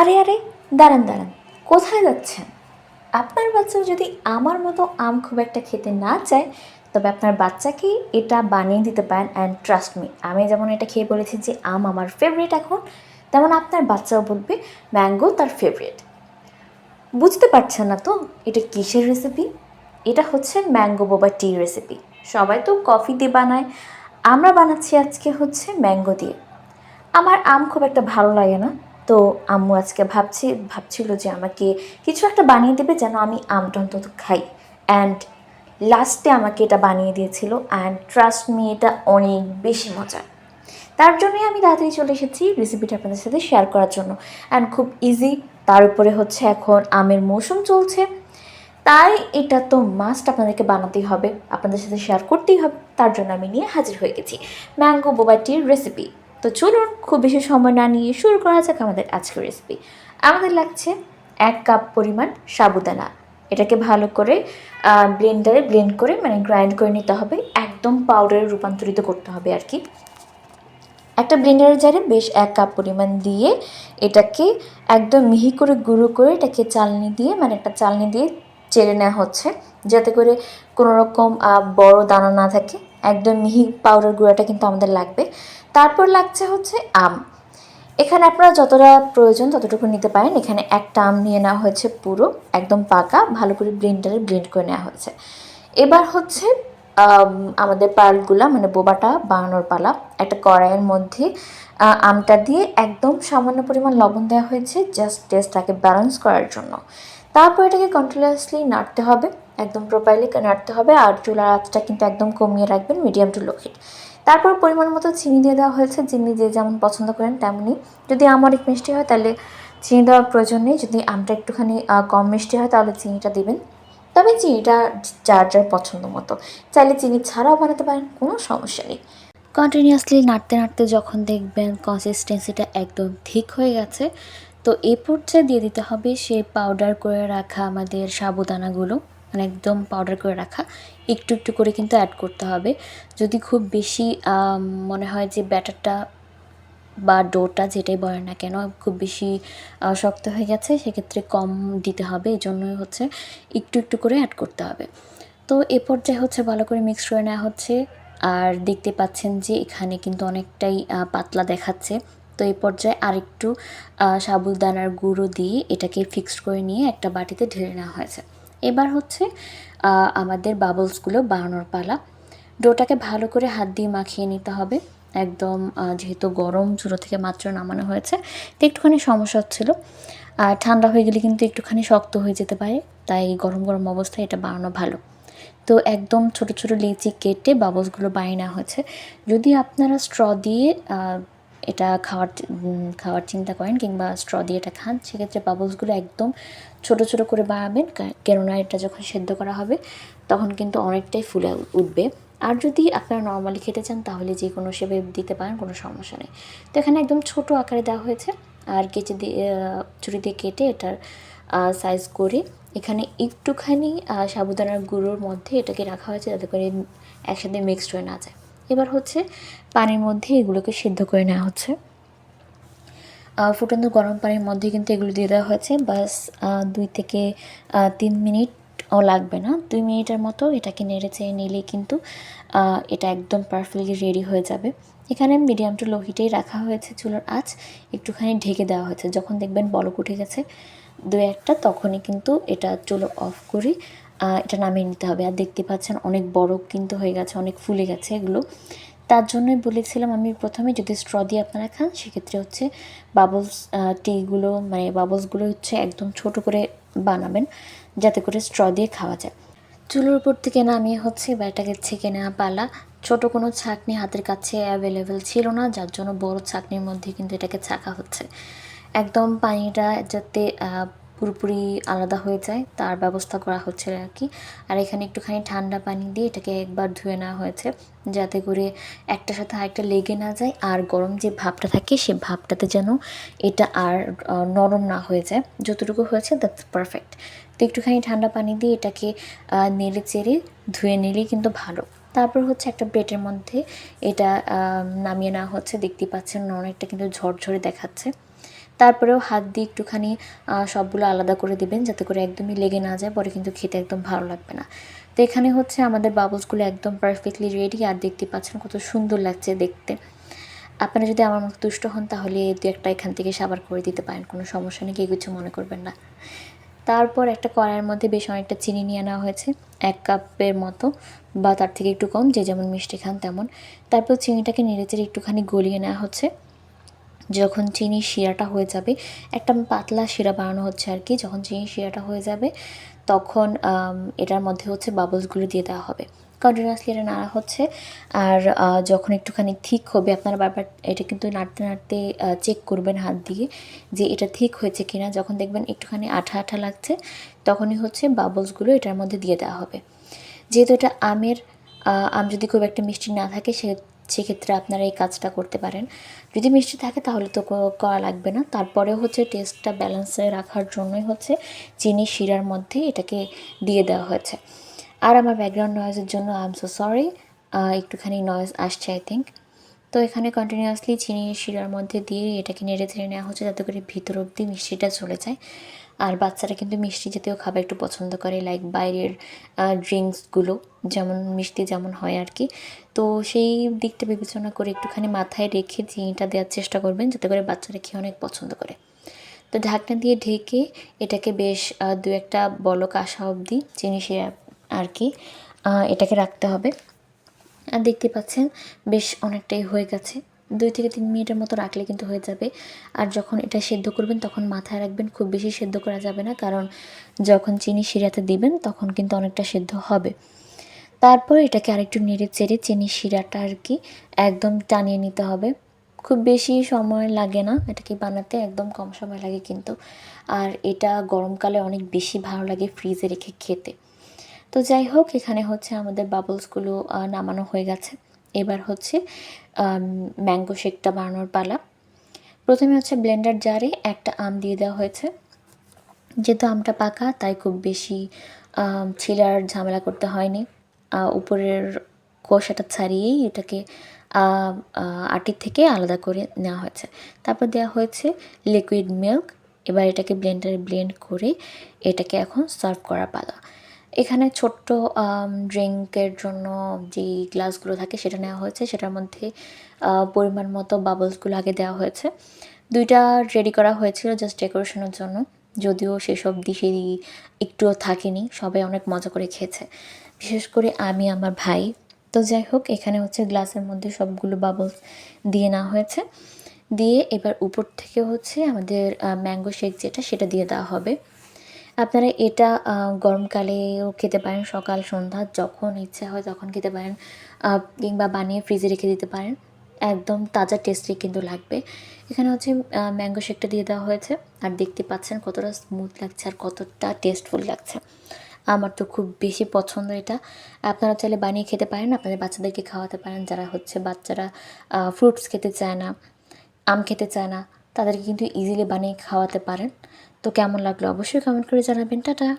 আরে আরে, দাঁড়ান দাঁড়ান। কোথায় যাচ্ছেন? আপনার বাচ্চাও যদি আমার মতো আম খুব একটা খেতে না চায়, তবে আপনার বাচ্চাকে এটা বানিয়ে দিতে পারেন অ্যান্ড ট্রাস্ট মি আমি যেমন এটা খেয়ে বলেছি যে আম আমার ফেভারিট এখন, তেমন আপনার বাচ্চাও বলবে ম্যাঙ্গো তার ফেভারিট বুঝতে পারছেন না তো এটা কিসের রেসিপি এটা হচ্ছে ম্যাঙ্গো বোবা টি রেসিপি সবাই তো কফি দিয়ে বানায়। আমরা বানাচ্ছি আজকে হচ্ছে ম্যাঙ্গো দিয়ে। আমার আম খুব একটা ভালো লাগে না। তো আম্মু আজকে ভাবছি, ভাবছিল যে আমাকে কিছু একটা বানিয়ে দেবে যেন আমি আমটা অন্তত খাই। অ্যান্ড লাস্টে আমাকে এটা বানিয়ে দিয়েছিল অ্যান্ড ট্রাস্ট মি এটা অনেক বেশি মজার। তার জন্যই আমি তাড়াতাড়ি চলে এসেছি রেসিপিটা আপনাদের সাথে শেয়ার করার জন্য। অ্যান্ড খুব ইজি তার উপরে হচ্ছে এখন আমের মৌসুম চলছে। তাই এটা তো মাস্ট আপনাদেরকে বানাতেই হবে, আপনাদের সাথে শেয়ার করতেই হবে। তার জন্য আমি নিয়ে হাজির হয়ে গেছি। ম্যাঙ্গো বোবাটির রেসিপি তো চলুন, খুব বেশি সময় না নিয়ে শুরু করা যাক আমাদের আজকের রেসিপি আমাদের লাগছে এক কাপ পরিমাণ সাবুদানা। এটাকে ভালো করে ব্লেন্ডারে ব্লেন্ড করে মানে গ্রাইন্ড করে নিতে হবে। একদম পাউডারে রূপান্তরিত করতে হবে আর কি। একটা ব্লেন্ডারের জারে বেশ এক কাপ পরিমাণ দিয়ে এটাকে একদম মিহি করে গুঁড়ো করে এটাকে চালনি দিয়ে মানে একটা চালনি দিয়ে চেড়ে নেওয়া হচ্ছে। যাতে করে কোনো রকম বড় দানা না থাকে। একদম মিহি পাউডার গুঁড়োটা কিন্তু আমাদের লাগবে। তারপর লাগছে হচ্ছে আম। এখানে আপনারা যতটা প্রয়োজন ততটুকু নিতে পারেন। এখানে একটা আম নিয়ে নেওয়া হয়েছে পুরো, একদম পাকা, ভালো করে ব্লেন্ডারে ব্লেন্ড করে নেওয়া হয়েছে। এবার হচ্ছে আমাদের পালগুলা মানে বোবাটা বানানোর পালা, একটা কড়াইয়ের মধ্যে আমটা দিয়ে একদম সামান্য পরিমাণ লবণ দেওয়া হয়েছে জাস্ট টেস্টটাকে ব্যালেন্স করার জন্য। তারপর এটাকে কন্টিনিউয়াসলি নাড়তে হবে, একদম প্রপারলি নাড়তে হবে, আর চুলার আঁচটা কিন্তু একদম কমিয়ে রাখবেন মিডিয়াম টু লো হিট তারপর পরিমাণ মতো চিনি দিয়ে দেওয়া হয়েছে, যিনি যে যেমন পছন্দ করেন তেমনি যদি আমার অনেক মিষ্টি হয়, তাহলে চিনি দেওয়ার প্রয়োজন নেই। যদি আমটা একটুখানি কম মিষ্টি হয়, তাহলে চিনিটা দিবেন। তবে চিনিটা যার যার পছন্দ মতো। চাইলে চিনি ছাড়াও বানাতে পারেন, কোনো সমস্যা নেই। কন্টিনিউয়াসলি নাড়তে নাড়তে যখন দেখবেন কনসিস্টেন্সিটা একদম ঠিক হয়ে গেছে, তো এই পর্যায়ে দিয়ে দিতে হবে সেই পাউডার করে রাখা আমাদের সাবুদানাগুলো মানে একদম পাউডার করে রাখা। একটু একটু করে কিন্তু অ্যাড করতে হবে। যদি খুব বেশি মনে হয় যে ব্যাটারটা বা ডোটা যেটাই বলেন না কেন, খুব বেশি শক্ত হয়ে গেছে, সেক্ষেত্রে কম দিতে হবে। এই জন্যই হচ্ছে একটু একটু করে অ্যাড করতে হবে। তো এ পর্যায়ে হচ্ছে ভালো করে মিক্স করে নেওয়া হচ্ছে। আর দেখতে পাচ্ছেন যে এখানে কিন্তু অনেকটাই পাতলা দেখাচ্ছে। তো এই পর্যায়ে আরেকটু সাবুদানার গুঁড়ো দিয়ে এটাকে ফিক্সড করে নিয়ে একটা বাটিতে ঢেলে নেওয়া হয়েছে। এবার হচ্ছে আমাদের বাবলসগুলো বানানোর পালা। ডোটাকে ভালো করে হাত দিয়ে মাখিয়ে নিতে হবে। একদম যেহেতু গরম, চুলো থেকে মাত্র নামানো হয়েছে, তো একটুখানি সমস্যা হচ্ছিল। আর ঠান্ডা হয়ে গেলে কিন্তু একটুখানি শক্ত হয়ে যেতে পারে, তাই গরম গরম অবস্থায় এটা বানানো ভালো। তো একদম ছোট ছোট লিচি কেটে বাবলসগুলো বানিয়ে নেওয়া হয়েছে। যদি আপনারা স্ট্র দিয়ে এটা খাওয়ার খাওয়ার চিন্তা করেন কিংবা স্ট্র দিয়ে এটা খান, সেক্ষেত্রে বাবলসগুলো একদম ছোট ছোট করে বানাবেন কা- কেননা এটা যখন সেদ্ধ করা হবে তখন কিন্তু অনেকটাই ফুলে উঠবে। আর যদি আপনারা নর্মালি খেতে চান তাহলে যে কোনো শেপে দিতে পারেন, কোনো সমস্যা নেই। তো এখানে একদম ছোট আকারে দেওয়া হয়েছে আর কেচে দিয়ে ছুরি দিয়ে কেটে এটার সাইজ করে এখানে একটুখানি সাবুদানার গুঁড়োর মধ্যে এটাকে রাখা হয়েছে যাতে করে একসাথে মিক্সড হয়ে না যায়। এবার হচ্ছে পানির মধ্যে এগুলোকে সিদ্ধ করে নেওয়া হচ্ছে। ফুটন্ত গরম পানির মধ্যে কিন্তু এগুলো দিয়ে দেওয়া হয়েছে। বাস দুই থেকে তিন মিনিটও লাগবে না। দুই মিনিটের মতো এটাকে নেড়ে চেড়ে নিলেই কিন্তু এটা একদম পারফেক্টলি রেডি হয়ে যাবে। এখানে মিডিয়াম টু লো হিটেই রাখা হয়েছে চুলোর আঁচ। একটুখানি ঢেকে দেওয়া হয়েছে। যখন দেখবেন বলক উঠে গেছে দু একটা, তখনই কিন্তু এটা চুলো অফ করে এটা নামিয়ে নিতে হবে। আর দেখতে পাচ্ছেন অনেক বড় কিন্তু হয়ে গেছে, অনেক ফুলে গেছে এগুলো। তার জন্যই বলেছিলাম আমি প্রথমে যদি স্ট্র দিয়ে আপনারা খান, সেক্ষেত্রে হচ্ছে বাবলস টিগুলো মানে বাবলসগুলো হচ্ছে একদম ছোট করে বানাবেন, যাতে করে স্ট্র দিয়ে খাওয়া যায়। চুলোর উপর থেকে নামিয়ে হচ্ছে ব্যাটাকে ছেঁকে নেওয়া পালা। ছোট কোনো ছাঁকনি হাতের কাছে অ্যাভেলেবেল ছিল না, যার জন্য বড় ছাঁকনির মধ্যে কিন্তু এটাকে ছাঁকা হচ্ছে। একদম পানিটা যাতে পুরোপুরি আলাদা হয়ে যায়, তার ব্যবস্থা করা হচ্ছে আর কি। আর এখানে একটুখানি ঠান্ডা পানি দিয়ে এটাকে একবার ধুয়ে নেওয়া হয়েছে, যাতে করে একটার সাথে আরেকটা লেগে না যায়, আর গরম যে ভাবটা থাকে, সে ভাবটাতে যেন এটা আর নরম না হয়ে যায়। যতটুকু হয়েছে দ্যাটস পারফেক্ট তো একটুখানি ঠান্ডা পানি দিয়ে এটাকে নেড়ে চেড়ে ধুয়ে নিলেই কিন্তু ভালো। তারপর হচ্ছে একটা প্লেটের মধ্যে এটা নামিয়ে নেওয়া হচ্ছে দেখতে পাচ্ছেন অনেকটা কিন্তু ঝরঝরে দেখাচ্ছে। তারপরেও হাত দিয়ে একটুখানি সবগুলো আলাদা করে দিবেন যাতে করে একদমই লেগে না যায়, পরে কিন্তু খেতে একদম ভালো লাগবে না। তো এখানে হচ্ছে আমাদের বাবলসগুলো একদম পারফেক্টলি রেডি আর দেখতে পাচ্ছেন কত সুন্দর লাগছে দেখতে। আপনারা যদি আমার মতো দুষ্ট হন তাহলে দু একটা এখান থেকে সাবার করে দিতে পারেন, কোনো সমস্যা নেই, কেউ কিছু মনে করবেন না। তারপর একটা কড়াইয়ের মধ্যে বেশ অনেকটা চিনি নিয়ে নেওয়া হয়েছে, এক কাপের মতো বা তার থেকে একটু কম, যে যেমন মিষ্টি খান তেমন। তারপর চিনিটাকে নেড়েচেড়ে একটুখানি গলিয়ে নেওয়া হচ্ছে। যখন চিনি শিরাটা হয়ে যাবে, একটা পাতলা শিরা বানানো হচ্ছে আর কি, যখন চিনি শিরাটা হয়ে যাবে, তখন এটার মধ্যে হচ্ছে বাবলসগুলো দিয়ে দেওয়া হবে। কন্টিনিউয়াসলি এটা নাড়া হচ্ছে আর যখন একটুখানি ঠিক হবে, আপনারা বারবার এটা কিন্তু নাড়তে নাড়তে চেক করবেন হাত দিয়ে যে এটা ঠিক হয়েছে কিনা। যখন দেখবেন একটুখানি আঠা আঠা লাগছে, তখনই হচ্ছে বাবলসগুলো এটার মধ্যে দিয়ে দেওয়া হবে। যেহেতু এটা আমের আম যদি খুব একটা মিষ্টি না থাকে সে সেক্ষেত্রে আপনারা এই কাজটা করতে পারেন। যদি মিষ্টি থাকে তাহলে তো করা লাগবে না। তারপরেও হচ্ছে টেস্টটা ব্যালেন্সে রাখার জন্যই হচ্ছে চিনি, শিরার মধ্যে এটাকে দিয়ে দেওয়া হয়েছে। আর আমার ব্যাকগ্রাউন্ড নয়েজের জন্য আই এম সো সরি একটুখানি নয়েজ আসছে আই থিঙ্ক তো এখানে কন্টিনিউয়াসলি চিনি শিরার মধ্যে দিয়ে এটাকে নেড়ে চেড়ে নেওয়া হচ্ছে যাতে করে ভিতর অবধি মিষ্টিটা চলে যায়। আর বাচ্চারা কিন্তু মিষ্টি জাতীয় খাবার একটু পছন্দ করে লাইক বাইরের ড্রিঙ্কসগুলো যেমন মিষ্টি যেমন হয় আর কি তো সেই দিকটা বিবেচনা করে একটুখানি মাথায় রেখে চিনিটা দেওয়ার চেষ্টা করবেন যাতে করে বাচ্চারা খেয়ে অনেক পছন্দ করে। তো ঢাকনা দিয়ে ঢেকে এটাকে বেশ দু একটা বলক আসা অবধি চিনি শিরা আর কি এটাকে রাখতে হবে। আর দেখতে পাচ্ছেন বেশ অনেকটাই হয়ে গেছে। দুই থেকে তিন মিনিটের মতো রাখলে কিন্তু হয়ে যাবে। আর যখন এটা সেদ্ধ করবেন, তখন মাথায় রাখবেন, খুব বেশি সেদ্ধ করা যাবে না। কারণ যখন চিনি শিরাতে দিবেন, তখন কিন্তু অনেকটা সেদ্ধ হবে। তারপর এটাকে আরেকটু নেড়ে চেড়ে চিনি শিরাটা আর কি একদম টানিয়ে নিতে হবে। খুব বেশি সময় লাগে না এটাকে বানাতে, একদম কম সময় লাগে কিন্তু। আর এটা গরমকালে অনেক বেশি ভালো লাগে ফ্রিজে রেখে খেতে। তো যাই হোক, এখানে হচ্ছে আমাদের বাবলসগুলো নামানো হয়ে গেছে। এবার হচ্ছে ম্যাঙ্গো শেকটা বানানোর পালা। প্রথমে হচ্ছে ব্লেন্ডার জারে একটা আম দিয়ে দেওয়া হয়েছে। যেহেতু আমটা পাকা, তাই খুব বেশি ছিলার ঝামেলা করতে হয়নি। উপরের কোষাটা ছাড়িয়েই এটাকে আটির থেকে আলাদা করে নেওয়া হয়েছে। তারপর দেওয়া হয়েছে লিকুইড মিল্ক এবার এটাকে ব্লেন্ডারে ব্লেন্ড করে এটাকে এখন সার্ভ করা পালা। এখানে ছোট্ট ড্রিঙ্কের জন্য যেই গ্লাসগুলো থাকে সেটা নেওয়া হয়েছে। সেটার মধ্যে পরিমাণ মতো বাবলসগুলো আগে দেওয়া হয়েছে। দুইটা রেডি করা হয়েছিল জাস্ট ডেকোরেশনের জন্য। যদিও সেসব দিশে একটুও থাকেনি, সবাই অনেক মজা করে খেয়েছে। বিশেষ করে আমি, আমার ভাই। তো যাই হোক, এখানে হচ্ছে গ্লাসের মধ্যে সবগুলো বাবলস দিয়ে নেওয়া হয়েছে। দিয়ে এবার উপর থেকে হচ্ছে আমাদের ম্যাঙ্গো শেক যেটা, সেটা দিয়ে দেওয়া হবে। আপনারা এটা গরমকালেও খেতে পারেন সকাল, সন্ধ্যা, যখন ইচ্ছা হয় তখন খেতে পারেন। কিংবা বানিয়ে ফ্রিজে রেখে দিতে পারেন। একদম তাজা, টেস্টি কিন্তু লাগবে। এখানে হচ্ছে ম্যাঙ্গো শেকটা দিয়ে দেওয়া হয়েছে। আর দেখতে পাচ্ছেন কতটা স্মুথ লাগছে আর কতটা টেস্টফুল লাগছে। আমার তো খুব বেশি পছন্দ এটা। আপনারা চাইলে বানিয়ে খেতে পারেন, আপনাদের বাচ্চাদেরকে খাওয়াতে পারেন। যারা হচ্ছে বাচ্চারা ফ্রুটস খেতে চায় না, আম খেতে চায় না, তাদেরকে কিন্তু ইজিলি বানিয়ে খাওয়াতে পারেন। তো কেমন লাগল অবশ্যই কমেন্ট করে জানাবেন। টাটা।